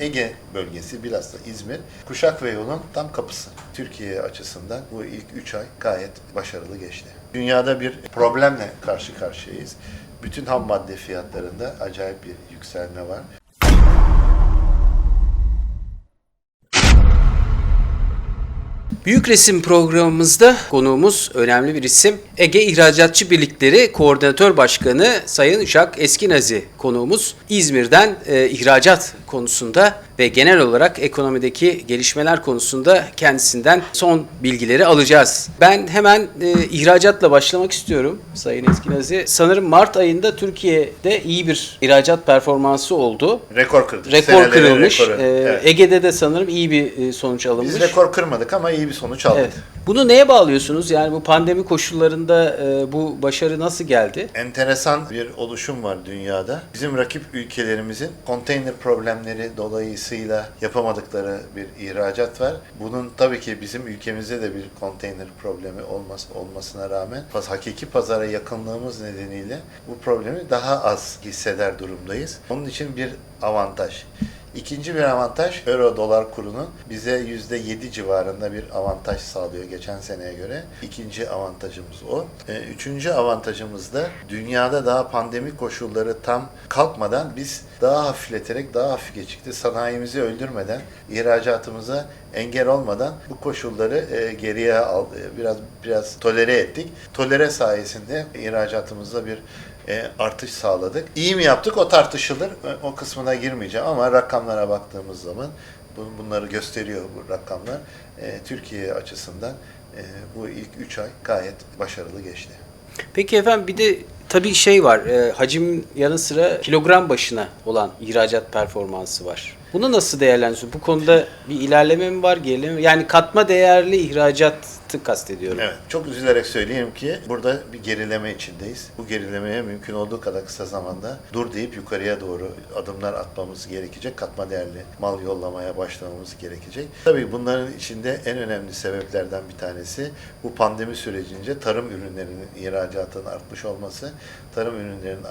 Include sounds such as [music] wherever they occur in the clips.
Ege bölgesi bilhassa İzmir, Kuşak ve yolun tam kapısı. Türkiye açısından bu ilk 3 ay gayet başarılı geçti. Dünyada bir problemle karşı karşıyayız. Bütün ham madde fiyatlarında acayip bir yükselme var. Büyük Resim programımızda konuğumuz önemli bir isim. Ege İhracatçı Birlikleri Koordinatör Başkanı Sayın Işak Eskinazi konuğumuz. İzmir'den e, ihracat konusunda ve genel olarak ekonomideki gelişmeler konusunda kendisinden son bilgileri alacağız. Ben hemen e, ihracatla başlamak istiyorum Sayın Eskinazi. Sanırım Mart ayında Türkiye'de iyi bir ihracat performansı oldu. Rekor kırdık. Rekor kırılmış. rekoru. E, Evet. Ege'de de sanırım iyi bir e, sonuç alınmış. Biz rekor kırmadık ama iyi bir sonuç aldık. Evet. Bunu neye bağlıyorsunuz? Yani bu pandemi koşullarında e, bu başarı nasıl geldi? Enteresan bir oluşum var dünyada. Bizim rakip ülkelerimizin konteyner problemleri dolayısıyla yapamadıkları bir ihracat var. Bunun tabii ki bizim ülkemizde de bir konteyner problemi olmaz, olmasına rağmen paz- hakiki pazara yakınlığımız nedeniyle bu problemi daha az hisseder durumdayız. Onun için bir avantaj. İkinci bir avantaj euro dolar kurunun bize %7 civarında bir avantaj sağlıyor geçen seneye göre. İkinci avantajımız o. Ee, Üçüncü avantajımız da dünyada daha pandemi koşulları tam kalkmadan biz daha hafifleterek daha hafif geçikti sanayimizi öldürmeden ihracatımıza engel olmadan bu koşulları e, geriye al, e, biraz biraz tolere ettik. Tolere sayesinde ihracatımızda bir e, artış sağladık. İyi mi yaptık o tartışılır. E, O kısmına girmeyeceğim ama rakamlara baktığımız zaman bu- bunları gösteriyor bu rakamlar. E, Türkiye açısından bu ilk 3 ay gayet başarılı geçti. Peki efendim bir de tabii şey var. Hacim yanı sıra kilogram başına olan ihracat performansı var. Bunu nasıl değerlendiriyorsunuz? Bu konuda bir ilerleme mi var, gerileme mi? Yani katma değerli ihracatı kastediyorum. Evet, çok üzülerek söyleyeyim ki burada bir gerileme içindeyiz. Bu gerilemeye mümkün olduğu kadar kısa zamanda dur deyip yukarıya doğru adımlar atmamız gerekecek. Katma değerli mal yollamaya başlamamız gerekecek. Tabii bunların içinde en önemli sebeplerden bir tanesi bu pandemi sürecince tarım ürünlerinin ihracatının artmış olması. Tarım ürünlerinin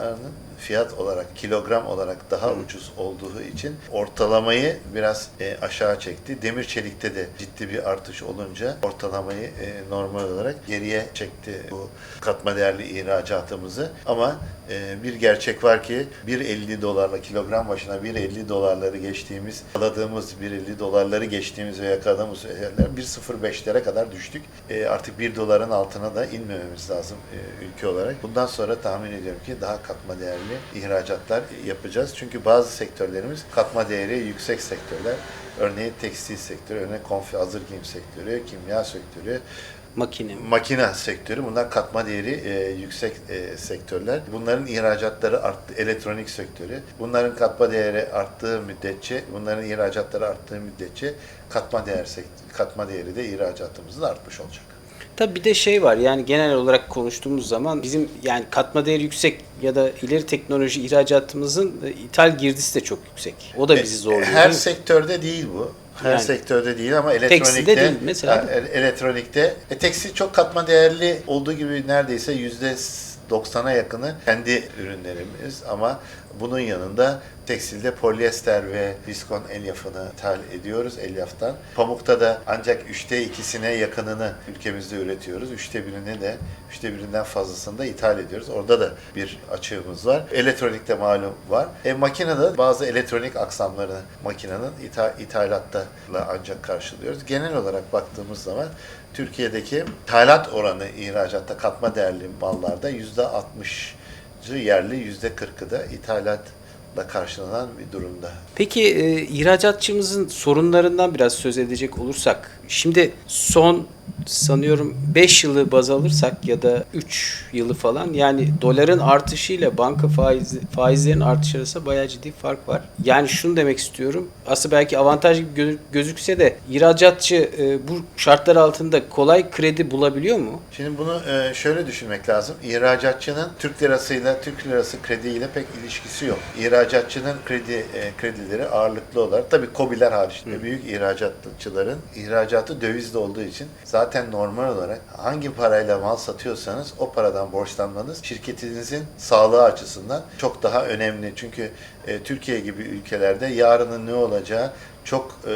fiyat olarak, kilogram olarak daha ucuz olduğu için ortalamayı biraz e, aşağı çekti. Demir çelikte de ciddi bir artış olunca ortalamayı e, normal olarak geriye çekti bu katma değerli ihracatımızı. Ama e, bir gerçek var ki 1.50 dolarla kilogram başına 1.50 dolarları geçtiğimiz, yakaladığımız 1.50 dolarları geçtiğimiz ve yakaladığımız yerler 1.05'lere kadar düştük. E, artık 1 doların altına da inmememiz lazım e, ülke olarak. Bundan sonra tahmin ediyorum ki daha katma değerli ihracatlar yapacağız. Çünkü bazı sektörlerimiz katma değeri yüksek sektörler. Örneğin tekstil sektörü, örneğin konfi hazır giyim sektörü, kimya sektörü, Makine. makine sektörü bunlar katma değeri e, yüksek e, sektörler. Bunların ihracatları arttı, elektronik sektörü. Bunların katma değeri arttığı müddetçe, bunların ihracatları arttığı müddetçe katma değer katma değeri de ihracatımızın artmış olacak. Tabii bir de şey var yani genel olarak konuştuğumuz zaman bizim yani katma değeri yüksek ya da ileri teknoloji ihracatımızın e, ithal girdisi de çok yüksek. O da bizi zorluyor. Her değil sektörde değil bu. Her Yani. sektörde değil ama elektronikte Tekstilde değil mesela. E- elektronikte e, tekstil çok katma değerli olduğu gibi neredeyse yüzde 90'a yakını kendi ürünlerimiz ama bunun yanında tekstilde polyester ve viskon elyafını ithal ediyoruz elyaftan. Pamukta da ancak üçte ikisine yakınını ülkemizde üretiyoruz. Üçte birini de, üçte birinden fazlasını da ithal ediyoruz. Orada da bir açığımız var. Elektronikte malum var. E, makinede bazı elektronik aksamlarını makinenin ithal, ithalatta ancak karşılıyoruz. Genel olarak baktığımız zaman Türkiye'deki ithalat oranı ihracatta katma değerli mallarda yüzde 60'ı yerli, yüzde 40'ı da ithalatla karşılanan bir durumda. Peki e, ihracatçımızın sorunlarından biraz söz edecek olursak, şimdi son sanıyorum 5 yılı baz alırsak ya da 3 yılı falan yani doların artışıyla banka faizi, faizlerin artışı arasında bayağı ciddi fark var. Yani şunu demek istiyorum. Aslında belki avantaj gibi gö- gözükse de ihracatçı e, bu şartlar altında kolay kredi bulabiliyor mu? Şimdi bunu e, şöyle düşünmek lazım. İhracatçının Türk lirasıyla Türk lirası krediyle pek ilişkisi yok. İhracatçının kredi e, kredileri ağırlıklı olarak tabii KOBİ'ler hariç büyük ihracatçıların ihracatı dövizde olduğu için zaten normal olarak hangi parayla mal satıyorsanız o paradan borçlanmanız şirketinizin sağlığı açısından çok daha önemli. Çünkü e, Türkiye gibi ülkelerde yarının ne olacağı çok e,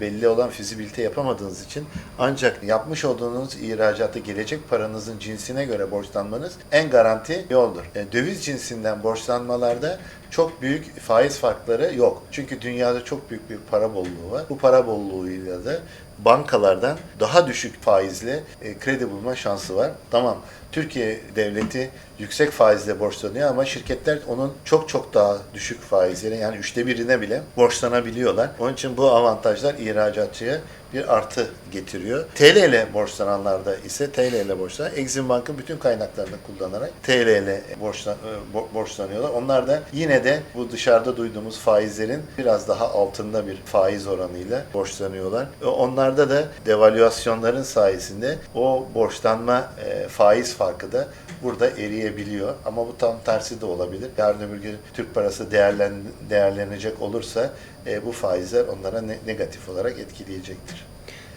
belli olan fizibilite yapamadığınız için ancak yapmış olduğunuz ihracatı gelecek paranızın cinsine göre borçlanmanız en garanti yoldur. E, döviz cinsinden borçlanmalarda çok büyük faiz farkları yok. Çünkü dünyada çok büyük bir para bolluğu var. Bu para bolluğuyla da bankalardan daha düşük faizle e, kredi bulma şansı var. Tamam Türkiye devleti yüksek faizle borçlanıyor ama şirketler onun çok çok daha düşük faizlere yani üçte birine bile borçlanabiliyorlar. Onun için bu avantajlar ihracatçıya bir artı getiriyor. TL ile borçlananlarda ise TL ile borçlanan Exim Bank'ın bütün kaynaklarını kullanarak TL ile borçlan, e, bo- borçlanıyorlar. Onlar da yine de bu dışarıda duyduğumuz faizlerin biraz daha altında bir faiz oranıyla borçlanıyorlar. E, Onlarda da devalüasyonların sayesinde o borçlanma e, faiz farkı da burada eriyebiliyor. Ama bu tam tersi de olabilir. Yarın öbür gün Türk parası değerlen, değerlenecek olursa e, bu faizler onlara ne- negatif olarak etkileyecektir.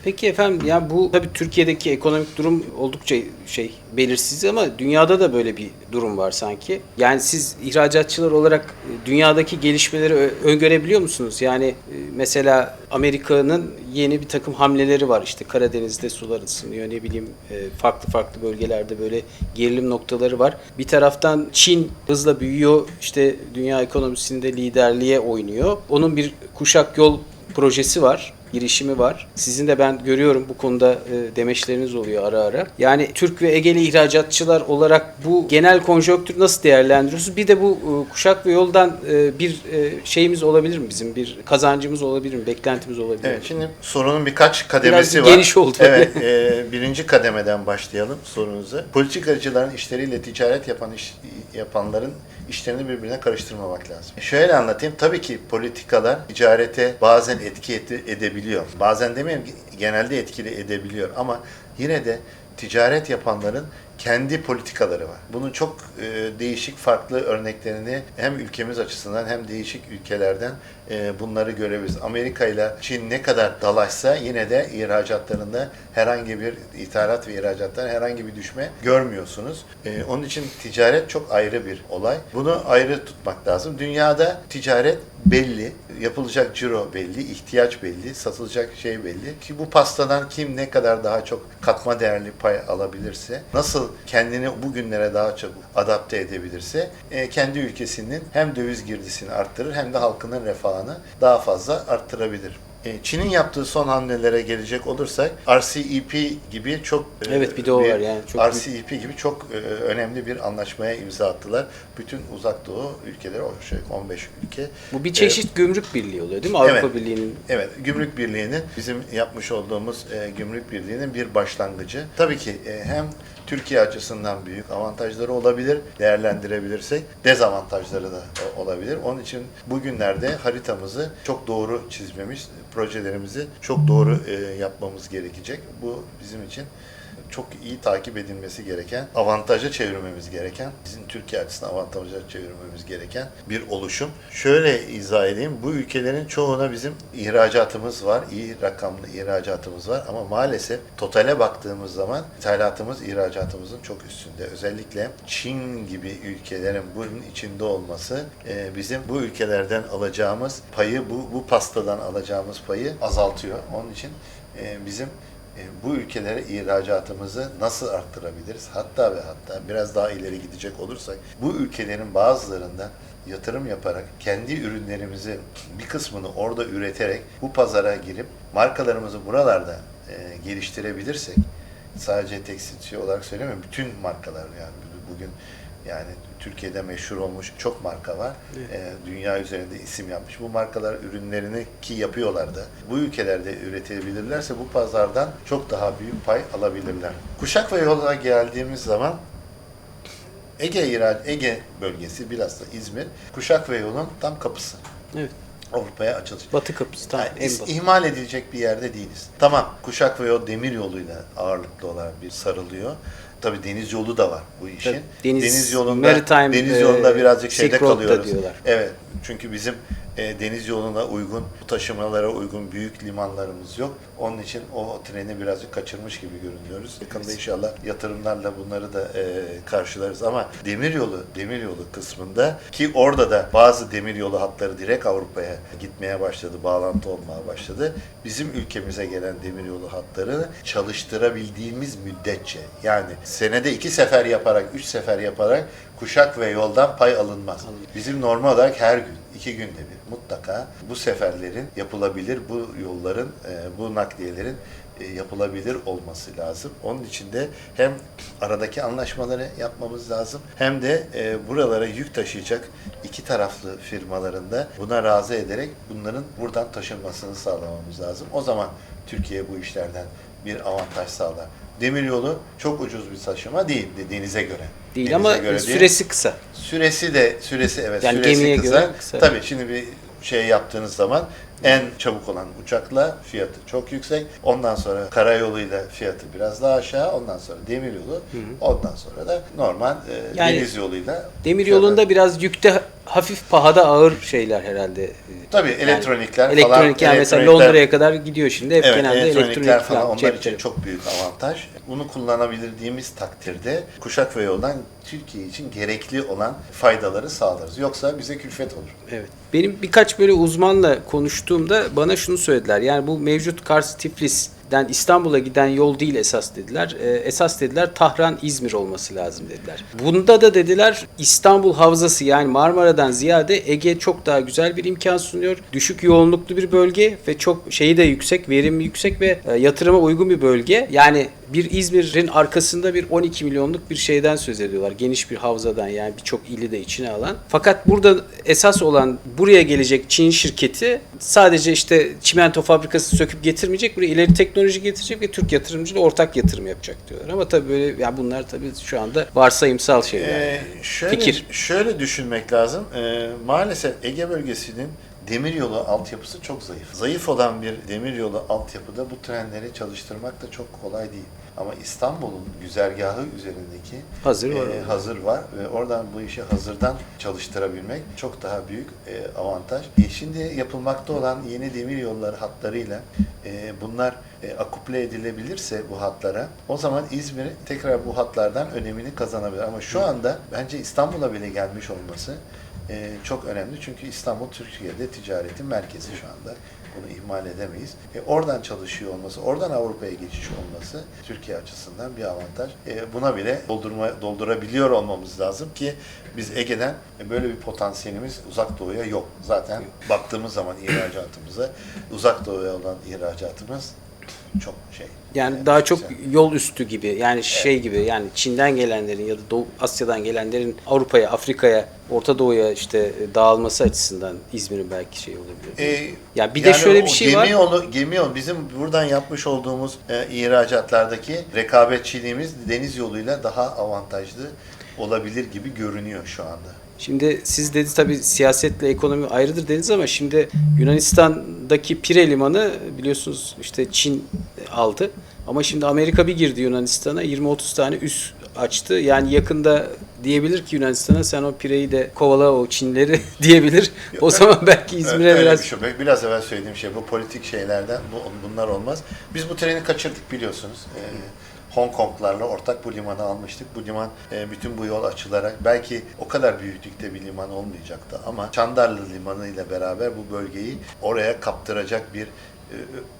Peki efendim ya bu tabii Türkiye'deki ekonomik durum oldukça şey belirsiz ama dünyada da böyle bir durum var sanki. Yani siz ihracatçılar olarak e, dünyadaki gelişmeleri öngörebiliyor musunuz? Yani e, mesela Amerika'nın yeni bir takım hamleleri var. İşte Karadeniz'de sular ısınıyor ne bileyim e, farklı farklı bölgelerde böyle gerilim noktaları var. Bir taraftan Çin hızla büyüyor. İşte dünya ekonomisinde liderliğe oynuyor. Onun bir kuşak yol projesi var girişimi var. Sizin de ben görüyorum bu konuda e, demeçleriniz oluyor ara ara. Yani Türk ve Egeli ihracatçılar olarak bu genel konjonktürü nasıl değerlendiriyorsunuz? Bir de bu e, kuşak ve yoldan e, bir şeyimiz olabilir mi bizim? Bir kazancımız olabilir mi? Beklentimiz olabilir mi? Evet, şimdi sorunun birkaç kademesi Biraz var. geniş oldu. Evet, [laughs] e, birinci kademeden başlayalım sorunuza. Politikacıların işleriyle ticaret yapan iş, yapanların işlerini birbirine karıştırmamak lazım. Şöyle anlatayım. Tabii ki politikalar ticarete bazen etki ede- edebiliyor. Bazen demeyeyim genelde etkili edebiliyor ama yine de ticaret yapanların kendi politikaları var. Bunun çok e, değişik farklı örneklerini hem ülkemiz açısından hem değişik ülkelerden e, bunları görebiliriz. Amerika ile Çin ne kadar dalaşsa yine de ihracatlarında herhangi bir ithalat ve ihracattan herhangi bir düşme görmüyorsunuz. E, onun için ticaret çok ayrı bir olay. Bunu ayrı tutmak lazım. Dünyada ticaret belli, yapılacak ciro belli, ihtiyaç belli, satılacak şey belli. Ki bu pastadan kim ne kadar daha çok katma değerli pay alabilirse, nasıl kendini bugünlere daha çabuk adapte edebilirse, e, kendi ülkesinin hem döviz girdisini arttırır hem de halkının refahını daha fazla arttırabilir. E, Çin'in yaptığı son hamlelere gelecek olursak RCEP gibi çok e, Evet, bir de o var yani, çok büyük. RCEP gibi çok e, önemli bir anlaşmaya imza attılar. Bütün uzak doğu ülkeleri, o şey 15 ülke. Bu bir e, çeşit gümrük birliği oluyor değil mi? Avrupa Evet. Birliği'nin Evet, Gümrük Birliği'nin bizim yapmış olduğumuz e, Gümrük Birliği'nin bir başlangıcı. Tabii ki e, hem Türkiye açısından büyük avantajları olabilir, değerlendirebilirsek dezavantajları da olabilir. Onun için bugünlerde haritamızı çok doğru çizmemiz, projelerimizi çok doğru e, yapmamız gerekecek. Bu bizim için çok iyi takip edilmesi gereken, avantaja çevirmemiz gereken, bizim Türkiye açısından avantaja çevirmemiz gereken bir oluşum. Şöyle izah edeyim, bu ülkelerin çoğuna bizim ihracatımız var, iyi rakamlı ihracatımız var ama maalesef totale baktığımız zaman ithalatımız ihracatımızın çok üstünde. Özellikle Çin gibi ülkelerin bunun içinde olması e, bizim bu ülkelerden alacağımız payı, bu, bu pastadan alacağımız payı azaltıyor. Onun için e, bizim e, bu ülkelere ihracatımızı nasıl arttırabiliriz? Hatta ve hatta biraz daha ileri gidecek olursak bu ülkelerin bazılarında yatırım yaparak kendi ürünlerimizi bir kısmını orada üreterek bu pazara girip markalarımızı buralarda e, geliştirebilirsek sadece tekstilci olarak söylemiyorum bütün markalar yani bugün yani Türkiye'de meşhur olmuş çok marka var. Ee, dünya üzerinde isim yapmış. Bu markalar ürünlerini ki yapıyorlar da bu ülkelerde üretebilirlerse bu pazardan çok daha büyük pay alabilirler. Kuşak ve yola geldiğimiz zaman Ege ihraç Ege bölgesi bilhassa İzmir kuşak ve yolun tam kapısı. evet. Avrupa'ya açılış. Batı kapısı tam Yani en batı. ihmal edilecek bir yerde değiliz. Tamam kuşak ve yol demir yoluyla ağırlıklı olarak bir sarılıyor. Tabii deniz yolu da var bu işin. Tabii, deniz- yolunda maritime, deniz yolunda e, birazcık şeyde Silk Road'da kalıyoruz. diyorlar. Evet. Çünkü bizim e, deniz yoluna uygun, taşımalara uygun büyük limanlarımız yok. Onun için o treni birazcık kaçırmış gibi görünüyoruz. Yakında inşallah yatırımlarla bunları da e, karşılarız. Ama demiryolu, demiryolu kısmında ki orada da bazı demiryolu hatları direkt Avrupa'ya gitmeye başladı, bağlantı olmaya başladı. Bizim ülkemize gelen demiryolu hatlarını çalıştırabildiğimiz müddetçe yani senede iki sefer yaparak, üç sefer yaparak kuşak ve yoldan pay alınmaz. Bizim normal olarak her gün, iki günde bir mutlaka bu seferlerin yapılabilir, bu yolların, e, bu nakliyelerin e, yapılabilir olması lazım. Onun için de hem aradaki anlaşmaları yapmamız lazım hem de e, buralara yük taşıyacak iki taraflı firmalarında buna razı ederek bunların buradan taşınmasını sağlamamız lazım. O zaman Türkiye bu işlerden bir avantaj sağlar. Demiryolu çok ucuz bir taşıma değil de denize göre. Değil Denize ama göre değil. süresi kısa. Süresi de süresi evet Yani süresi gemiye kısa. göre kısa. Tabii şimdi bir şey yaptığınız zaman en çabuk olan uçakla fiyatı çok yüksek. Ondan sonra karayoluyla fiyatı biraz daha aşağı. Ondan sonra demiryolu. Ondan sonra da normal e, Yani deniz yoluyla. Demir fiyatı- yolunda biraz yükte hafif pahada ağır şeyler herhalde. Tabii Yani elektronikler falan. Elektronikler mesela elektronikler- Londra'ya kadar gidiyor şimdi. Hep Evet, genelde elektronikler elektronik falan onlar cep için çok büyük avantaj. Bunu kullanabildiğimiz takdirde kuşak ve yoldan Türkiye için gerekli olan faydaları sağlarız. Yoksa bize külfet olur. Evet. Benim birkaç böyle uzmanla konuştuğumda bana şunu söylediler. Yani bu mevcut Kars Tiflis'den İstanbul'a giden yol değil esas dediler. Ee, esas dediler Tahran İzmir olması lazım dediler. Bunda da dediler İstanbul Havzası yani Marmara'dan ziyade Ege çok daha güzel bir imkan sunuyor. Düşük yoğunluklu bir bölge ve çok şeyi de yüksek, verimi yüksek ve e, yatırıma uygun bir bölge. Yani bir İzmir'in arkasında bir 12 milyonluk bir şeyden söz ediyorlar. Geniş bir havzadan yani birçok ili de içine alan. Fakat burada esas olan buraya gelecek Çin şirketi sadece işte çimento fabrikası söküp getirmeyecek. Buraya ileri teknoloji getirecek ve Türk yatırımcıyla ortak yatırım yapacak diyorlar. Ama tabii böyle yani bunlar tabii şu anda varsayımsal şeyler. Ee, şöyle, Fikir. şöyle düşünmek lazım. Ee, maalesef Ege bölgesinin demiryolu altyapısı çok zayıf. Zayıf olan bir demiryolu altyapıda bu trenleri çalıştırmak da çok kolay değil. Ama İstanbul'un güzergahı üzerindeki Hazır var e, hazır var ve oradan bu işi hazırdan çalıştırabilmek çok daha büyük e, avantaj. E, şimdi yapılmakta olan yeni demir yolları hatlarıyla e, bunlar e, akuple edilebilirse bu hatlara o zaman İzmir tekrar bu hatlardan önemini kazanabilir. Ama şu anda bence İstanbul'a bile gelmiş olması e, çok önemli. Çünkü İstanbul Türkiye'de ticaretin merkezi şu anda. Bunu ihmal edemeyiz. E, oradan çalışıyor olması, oradan Avrupa'ya geçiş olması Türkiye açısından bir avantaj. E, buna bile doldurma, doldurabiliyor olmamız lazım ki biz Ege'den e, böyle bir potansiyelimiz uzak doğuya yok. Zaten baktığımız zaman ihracatımıza uzak doğuya olan ihracatımız çok şey. Yani e, daha çok güzel. yol üstü gibi yani şey gibi yani Çin'den gelenlerin ya da Doğu Asya'dan gelenlerin Avrupa'ya, Afrika'ya, Orta Doğu'ya işte e, dağılması açısından İzmir'in belki şey olabilir. E, Ya bir de şöyle bir şey gemi var. Yolu, gemi yolu bizim buradan yapmış olduğumuz e, ihracatlardaki rekabetçiliğimiz deniz yoluyla daha avantajlı olabilir gibi görünüyor şu anda. Şimdi siz dedi tabii siyasetle ekonomi ayrıdır dediniz ama şimdi Yunanistan'daki Pire limanı biliyorsunuz işte Çin aldı. Ama şimdi Amerika bir girdi Yunanistan'a 20-30 tane üs açtı. Yani yakında diyebilir ki Yunanistan'a sen o Pire'yi de kovala o Çinleri [laughs] diyebilir. O zaman belki İzmir'e biraz bir şey. Biraz evvel söylediğim şey bu politik şeylerden bu, bunlar olmaz. Biz bu treni kaçırdık biliyorsunuz. Ee, Hong Kong'larla ortak bu limanı almıştık. Bu liman e, bütün bu yol açılarak belki o kadar büyüklükte bir liman olmayacaktı ama Çandarlı Limanı ile beraber bu bölgeyi oraya kaptıracak bir e,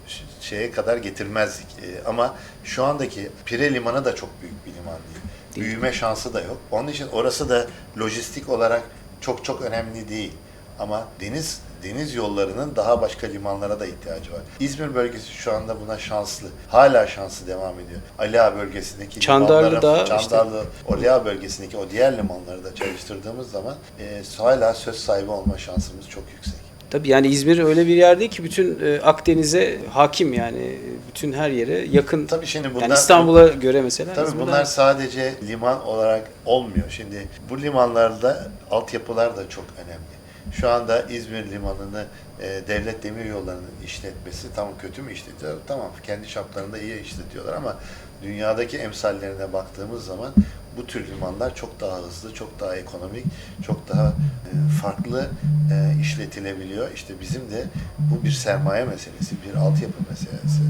ş- şeye kadar getirmezdik. E, ama şu andaki Pire Limanı da çok büyük bir liman değil. Değil. Büyüme şansı da yok. Onun için orası da lojistik olarak çok çok önemli değil. Ama deniz deniz yollarının daha başka limanlara da ihtiyacı var. İzmir bölgesi şu anda buna şanslı. Hala şansı devam ediyor. Ali Ağa bölgesindeki Çandarlı limanlara, da işte- Çandarlı, Ali Ağa bölgesindeki o diğer limanları da çalıştırdığımız zaman e, hala söz sahibi olma şansımız çok yüksek. Tabii yani İzmir öyle bir yer değil ki bütün e, Akdeniz'e hakim yani bütün her yere yakın. Tabii şimdi bunlar yani İstanbul'a göre mesela. Tabii İzmir bunlar sadece liman olarak olmuyor. Şimdi bu limanlarda altyapılar da çok önemli. Şu anda İzmir limanını e, devlet demir yollarının işletmesi tam kötü mü işletiyor? Tamam kendi şaplarında iyi işletiyorlar ama dünyadaki emsallerine baktığımız zaman bu tür limanlar çok daha hızlı, çok daha ekonomik, çok daha e, farklı e, işletilebiliyor. İşte bizim de bu bir sermaye meselesi, bir altyapı meselesi.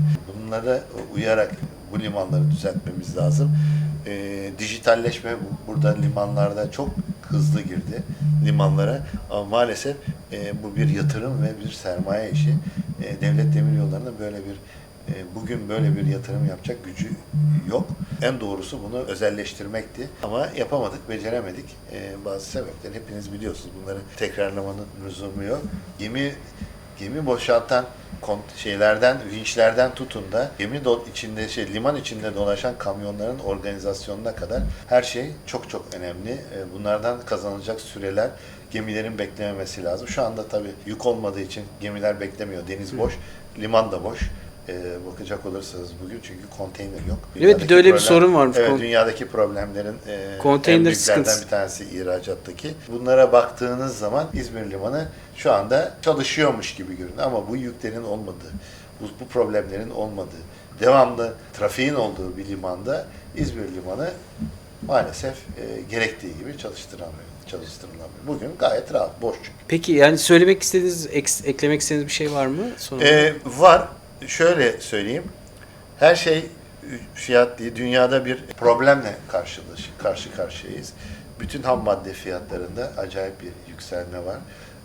Bunlara uyarak bu limanları düzeltmemiz lazım. E, dijitalleşme bu- burada limanlarda çok hızlı girdi limanlara ama maalesef e, bu bir yatırım ve bir sermaye işi. E, devlet demir yollarında böyle bir e, bugün böyle bir yatırım yapacak gücü yok. En doğrusu bunu özelleştirmekti. Ama yapamadık, beceremedik. E, bazı sebepler hepiniz biliyorsunuz. Bunları tekrarlamanın lüzumu yok. Gemi gemi boşaltan şeylerden, vinçlerden tutun da gemi içinde şey liman içinde dolaşan kamyonların organizasyonuna kadar her şey çok çok önemli. E, Bunlardan kazanılacak süreler gemilerin beklememesi lazım. Şu anda tabii yük olmadığı için gemiler beklemiyor. Deniz boş, liman da boş. E, bakacak olursanız bugün çünkü konteyner yok. Evet, bir de öyle bir sorun varmış. Evet, dünyadaki problemlerin e, Konteyner en sıkıntısı. bir tanesi ihracattaki. Bunlara baktığınız zaman İzmir Limanı şu anda çalışıyormuş gibi görünüyor ama bu yüklerin olmadığı, bu, bu problemlerin olmadığı, devamlı trafiğin olduğu bir limanda İzmir Limanı maalesef e, gerektiği gibi çalıştıramıyor, çalıştırılamıyor. Bugün gayet rahat, boş çünkü. Peki yani söylemek istediğiniz, eks- eklemek istediğiniz bir şey var mı? Ee, var. Şöyle söyleyeyim. Her şey fiyat diye dünyada bir problemle karşılaş, karşı karşıyayız. Bütün ham madde fiyatlarında acayip bir yükselme var.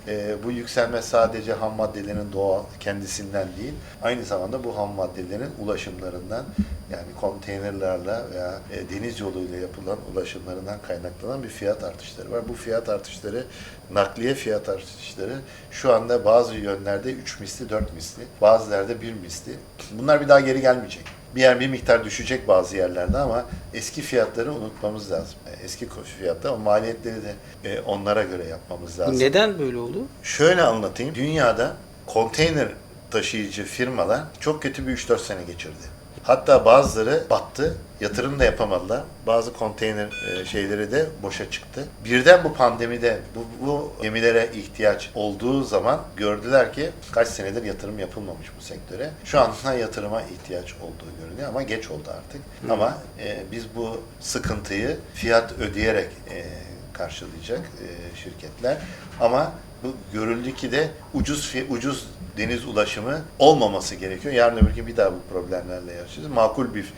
Ee, bu yükselme sadece ham maddelerin doğal kendisinden değil, aynı zamanda bu ham maddelerin ulaşımlarından yani konteynerlerle veya e, deniz yoluyla yapılan ulaşımlarından kaynaklanan bir fiyat artışları var. Bu fiyat artışları, nakliye fiyat artışları şu anda bazı yönlerde 3 misli, 4 misli, bazılarda 1 misli. Bunlar bir daha geri gelmeyecek. Bir yer bir miktar düşecek bazı yerlerde ama eski fiyatları unutmamız lazım. E, Eski fiyatlar ama maliyetleri de e, onlara göre yapmamız lazım. Neden böyle oldu? Şöyle anlatayım. Dünyada konteyner taşıyıcı firmalar çok kötü bir 3-4 sene geçirdi. Hatta bazıları battı, yatırım da yapamadılar. Bazı konteyner e, şeyleri de boşa çıktı. Birden bu pandemide bu, bu gemilere ihtiyaç olduğu zaman gördüler ki kaç senedir yatırım yapılmamış bu sektöre. Şu anda yatırıma ihtiyaç olduğu görünüyor ama geç oldu artık. Ama e, biz bu sıkıntıyı fiyat ödeyerek e, karşılayacak e, şirketler. Ama bu görüldü ki de ucuz ucuz deniz ulaşımı olmaması gerekiyor. Yarın öbür gün bir daha bu problemlerle yaşayacağız. Makul bir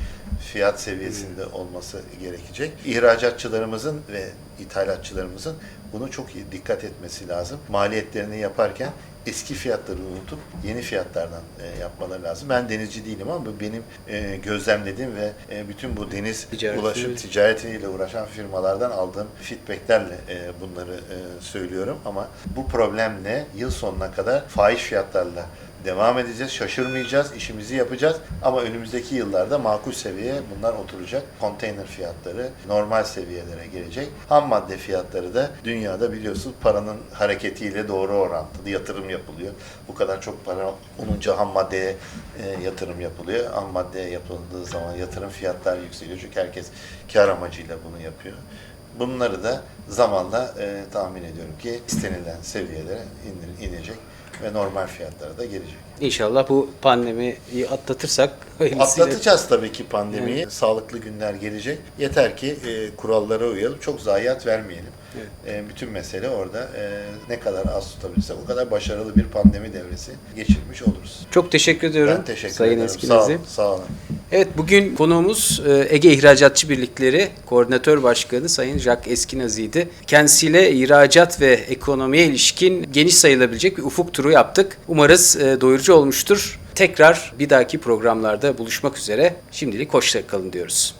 fiyat seviyesinde olması gerekecek. İhracatçılarımızın ve ithalatçılarımızın bunu çok iyi dikkat etmesi lazım. Maliyetlerini yaparken eski fiyatları unutup yeni fiyatlardan e, yapmaları lazım. Ben denizci değilim ama bu benim e, gözlemlediğim ve e, bütün bu deniz Ticaret, ulaşım ticaretiyle uğraşan firmalardan aldığım feedbacklerle e, bunları e, söylüyorum ama bu problemle yıl sonuna kadar fahiş fiyatlarla devam edeceğiz, şaşırmayacağız, işimizi yapacağız ama önümüzdeki yıllarda makul seviyeye bunlar oturacak. Konteyner fiyatları normal seviyelere gelecek. Ham madde fiyatları da dünyada biliyorsunuz paranın hareketiyle doğru orantılı yatırım yapılıyor. Bu kadar çok para olunca ham maddeye e, yatırım yapılıyor. Ham maddeye yapıldığı zaman yatırım fiyatlar yükseliyor çünkü herkes kar amacıyla bunu yapıyor. Bunları da zamanla e, tahmin ediyorum ki istenilen seviyelere indir- inecek ve normal fiyatlara da gelecek. İnşallah bu pandemiyi atlatırsak hayırlısıyla. Atlatacağız tabii ki pandemiyi. Sağlıklı günler gelecek. Yeter ki e, kurallara uyalım. Çok zayiat vermeyelim. E, bütün mesele orada. E, ne kadar az tutabilirsek o kadar başarılı bir pandemi devresi geçirmiş oluruz. Çok teşekkür ediyorum Ben teşekkür Sayın ederim. Sağ, olun, sağ olun. Evet bugün konuğumuz e, Ege İhracatçı Birlikleri Koordinatör Başkanı Sayın Jacques Eskinazi'ydi. Kendisiyle ihracat ve ekonomiye ilişkin geniş sayılabilecek bir ufuk turu yaptık. Umarız e, doyurucu olmuştur. Tekrar bir dahaki programlarda buluşmak üzere. Şimdilik hoşça kalın diyoruz.